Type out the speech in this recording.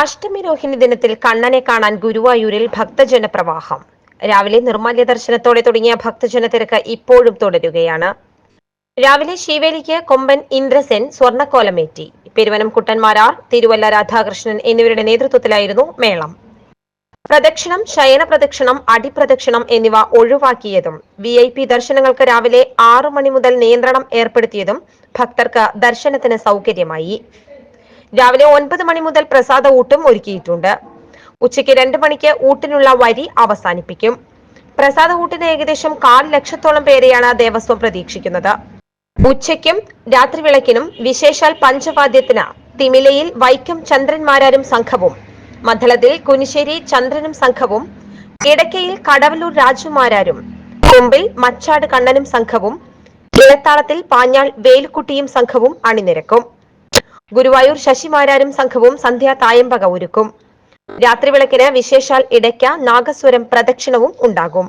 അഷ്ടമി രോഹിണി ദിനത്തിൽ കണ്ണനെ കാണാൻ ഗുരുവായൂരിൽ ഭക്തജന പ്രവാഹം. രാവിലെ നിർമാല്യ ദർശനത്തോടെ തുടങ്ങിയ ഭക്തജന തിരക്ക് ഇപ്പോഴും തുടരുകയാണ്. രാവിലെ ശിവേലിക്ക് കൊമ്പൻ ഇന്ദ്രസെൻ സ്വർണക്കോലമേറ്റി. പെരുവനം കുട്ടന്മാരാർ തിരുവല്ല രാധാകൃഷ്ണൻ എന്നിവരുടെ നേതൃത്വത്തിലായിരുന്നു മേളം. പ്രദക്ഷിണം ശയന പ്രദക്ഷിണം അടിപ്രദക്ഷിണം എന്നിവ ഒഴിവാക്കിയതും വി ഐ പി ദർശനങ്ങൾക്ക് രാവിലെ ആറു മണി മുതൽ നിയന്ത്രണം ഏർപ്പെടുത്തിയതും ഭക്തർക്ക് ദർശനത്തിന് സൗകര്യമായി. രാവിലെ ഒൻപത് മണി മുതൽ പ്രസാദ ഊട്ടും ഒരുക്കിയിട്ടുണ്ട്. ഉച്ചയ്ക്ക് രണ്ട് മണിക്ക് ഊട്ടിനുള്ള വരി അവസാനിപ്പിക്കും. പ്രസാദ ഊട്ടിന് ഏകദേശം കാൽ ലക്ഷത്തോളം പേരെയാണ് ദേവസ്വം പ്രതീക്ഷിക്കുന്നത്. ഉച്ചയ്ക്കും രാത്രി വിളക്കിനും വിശേഷാൽ പഞ്ചവാദ്യത്തിന് തിമിലയിൽ വൈക്കം ചന്ദ്രന്മാരാരും സംഘവും മദ്ദളത്തിൽ കുനിശ്ശേരി ചന്ദ്രനും സംഘവും ഇടയ്ക്കയിൽ കടവല്ലൂർ രാജുമാരാരും കൊമ്പിൽ മച്ചാട് കണ്ണനും സംഘവും ഇടത്താളത്തിൽ പാഞ്ഞാൾ വേലുക്കുട്ടിയും സംഘവും അണിനിരക്കും. ഗുരുവായൂർ ശശിമാരാരും സംഘവും സന്ധ്യാ തായമ്പക ഒരുക്കും. രാത്രി വിളക്കിന് വിശേഷാൽ ഇടയ്ക്ക നാഗസ്വരം പ്രദക്ഷിണവും ഉണ്ടാകും.